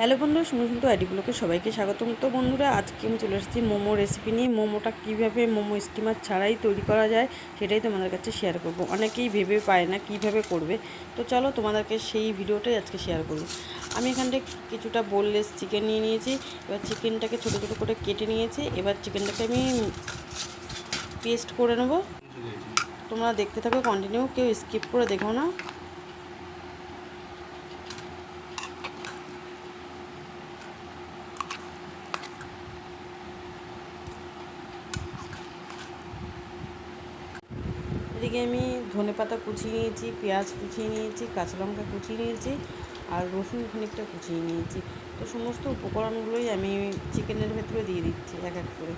Hello বন্ধু শুনে শুনতে আইডিগুলোকে সবাইকে স্বাগতম। তো বন্ধুরা, আজকে আমি চলে এসেছি মোমো রেসিপি নিয়ে। মোমোটা কীভাবে মোমো স্টিমার ছাড়াই তৈরি করা যায় সেটাই তোমাদের কাছে শেয়ার করব। অনেকেই ভেবে পায় না কীভাবে করবে। তো চলো তোমাদেরকে সেই ভিডিওটাই আজকে শেয়ার করব। আমি এখানটায় কিছুটা বোনলেস চিকেন নিয়ে নিয়েছি। এবার চিকেনটাকে ছোটো ছোটো করে কেটে নিয়েছি। এবার চিকেনটাকে আমি পেস্ট করে নেব। তোমরা দেখতে থাকো কন্টিনিউ কেউ স্কিপ করে দেখো না। এদিকে আমি ধনে পাতা কুচিয়ে নিয়েছি, পেঁয়াজ কুচিয়ে নিয়েছি, কাঁচা লঙ্কা কুচিয়ে নিয়েছি আর রসুন খানিকটা কুচিয়ে নিয়েছি। তো সমস্ত উপকরণগুলোই আমি চিকেনের ভেতরে দিয়ে দিচ্ছি এক এক করে।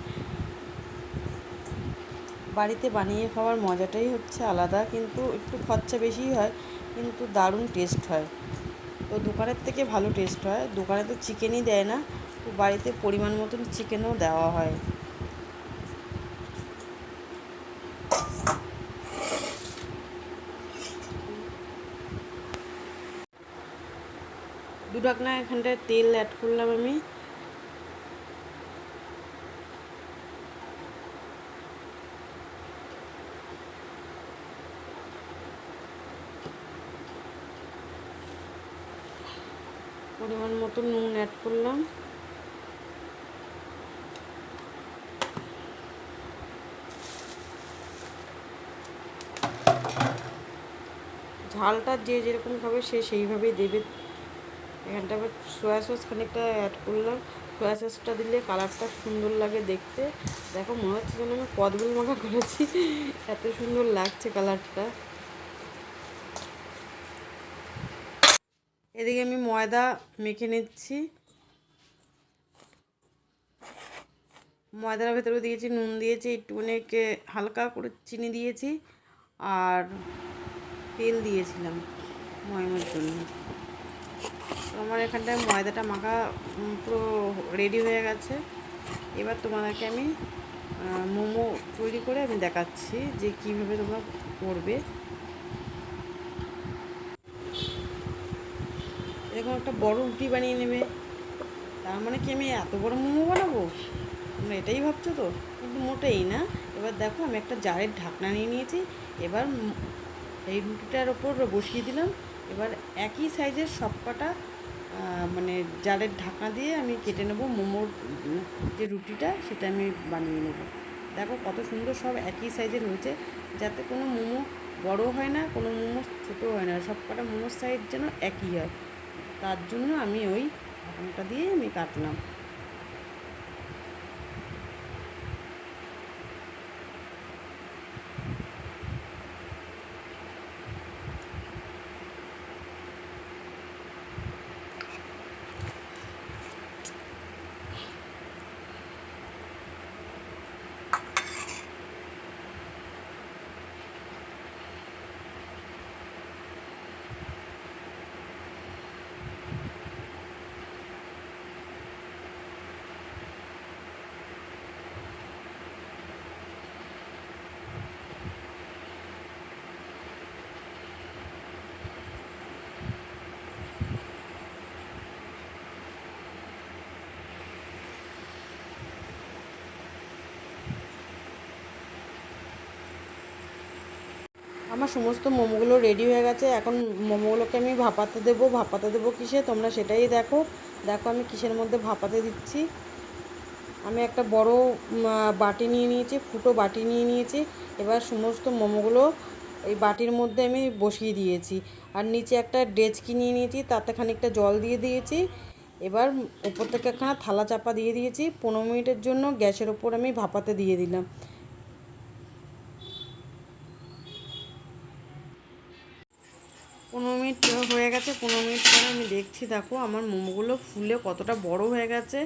বাড়িতে বানিয়ে খাওয়ার মজাটাই হচ্ছে আলাদা, কিন্তু একটু খরচা বেশি হয়, কিন্তু দারুণ টেস্ট হয়। তো দোকানের থেকে ভালো টেস্ট হয়। দোকানে তো চিকেনই দেয় না, তো বাড়িতে পরিমাণ মতন চিকেনও দেওয়া হয়। দু ঢাকনা এখানটায় তেল অ্যাড করলাম আমি। পরিমাণ মতো নুন অ্যাড করলাম। ঝালটা যে যেরকম খাবে সে সেইভাবেই দেবে। এখানটা আবার সয়া সস খানিকটা অ্যাড করলাম। সয়া সসটা দিলে কালারটা সুন্দর লাগে দেখতে। দেখো মনে হচ্ছে যেন আমি কদবেল মাখা করেছি। এত সুন্দর লাগছে কালারটা এদিকে আমি ময়দা মেখে নিচ্ছি। ময়দার ভেতরে দিয়েছি, নুন দিয়েছি, একটুখানি হালকা করে চিনি দিয়েছি, আর তেল দিয়েছিলাম ময়মের জন্য। আমার এখানটায় ময়দাটা মাখা পুরো রেডি হয়ে গেছে। এবার তোমাদেরকে আমি মোমো তৈরি করে আমি দেখাচ্ছি যে কীভাবে তোমরা করবে। এরকম একটা বড় রুটি বানিয়ে নেবে। তার মানে কি আমি এত বড় মোমো বানাবো? তোমরা এটাই ভাবছ তো? কিন্তু মোটেই না। এবার দেখো, আমি একটা জারের ঢাকনা নিয়ে নিয়েছি। এবার এই রুটিটার ওপর বসিয়ে দিলাম। এবার একই সাইজের সবকটা মানে জালের ঢাকা দিয়ে আমি কেটে নেব মোমোর যে রুটিটা সেটা আমি বানিয়ে নেব। দেখো কত সুন্দর সব একই সাইজের হয়েছে, যাতে কোনো মোমো বড় হয় না, কোনো মোমো ছোটো হয় না সব কটা মোমোর সাইজ যেন একই হয়। তার জন্য আমি ওই ঢাকনাটা দিয়ে আমি কাটলাম। আমার সমস্ত মোমোগুলো রেডি হয়ে গেছে। এখন মোমোগুলোকে আমি ভাপাতে দেবো। ভাপাতে দেবো কিসে? তোমরা সেটাই দেখো। দেখো আমি কিসের মধ্যে ভাপাতে দিচ্ছি। আমি একটা বড় বাটি নিয়ে নিয়েছি, ফুটো বাটি নিয়ে নিয়েছি। এবার সমস্ত মোমোগুলো এই বাটির মধ্যে আমি বসিয়ে দিয়েছি। আর নিচে একটা ডেচকি নিয়ে নিয়েছি, তাতে খানিকটা জল দিয়ে দিয়েছি। এবার উপর থেকে একখানা থালা চাপা দিয়ে দিয়েছি। পনেরো মিনিটের জন্য গ্যাসের ওপর আমি ভাপাতে দিয়ে দিলাম পনেরো মিনিট হয়ে গেছে, পনেরো মিনিট পরে আমি দেখছি, দেখো আমার মোমোগুলো ফুলে কতটা বড় হয়ে গেছে,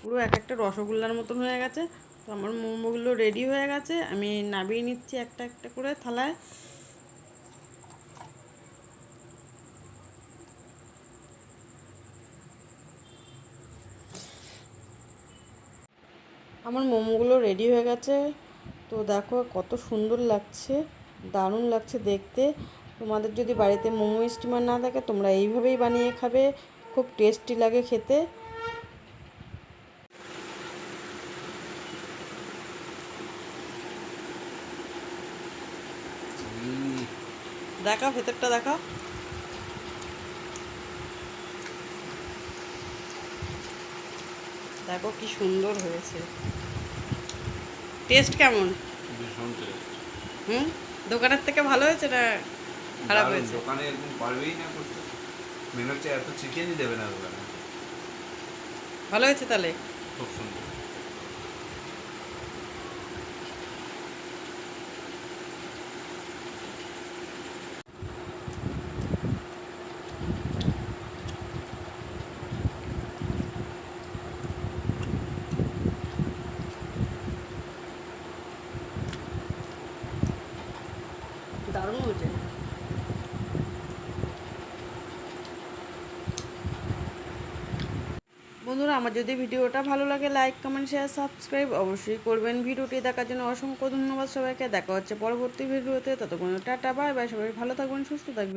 পুরো এক একটা রসগোল্লার মতন হয়ে গেছে। তো আমার মোমোগুলো রেডি হয়ে গেছে, আমি নাবিয়ে নিচ্ছি একটা একটা করে থালায়। আমার মোমোগুলো রেডি হয়ে গেছে, তো দেখো কত সুন্দর লাগছে, দারুণ লাগছে দেখতে। তোমাদের যদি বাড়িতে মোমো স্টিমার না থাকে তোমরা এইভাবেই বানিয়ে খাবে। খুব টেস্টি লাগে খেতে। দেখাও ভেতরটা দেখাও। দেখো কি সুন্দর হয়েছে। টেস্ট কেমন? হুম? দোকানের থেকে ভালো হয়েছে না খারাপ হয়েছে। দোকানে এরকম পারবেই না করতে। মেন হচ্ছে এত চিকেনই দেবে না দোকানে। ভালো হয়েছে তাহলে? খুব সুন্দর দারুণ হয়েছে বন্ধুরা, আমার যদি ভিডিওটা ভালো লাগে লাইক কমেন্ট শেয়ার সাবস্ক্রাইব অবশ্যই করবেন। ভিডিওটি দেখার জন্য অসংখ্য ধন্যবাদ সবাইকে। দেখা হচ্ছে পরবর্তী ভিডিওতে। ততক্ষণ টাটা বাই বাই সবাই ভালো থাকবেন, সুস্থ থাকবেন।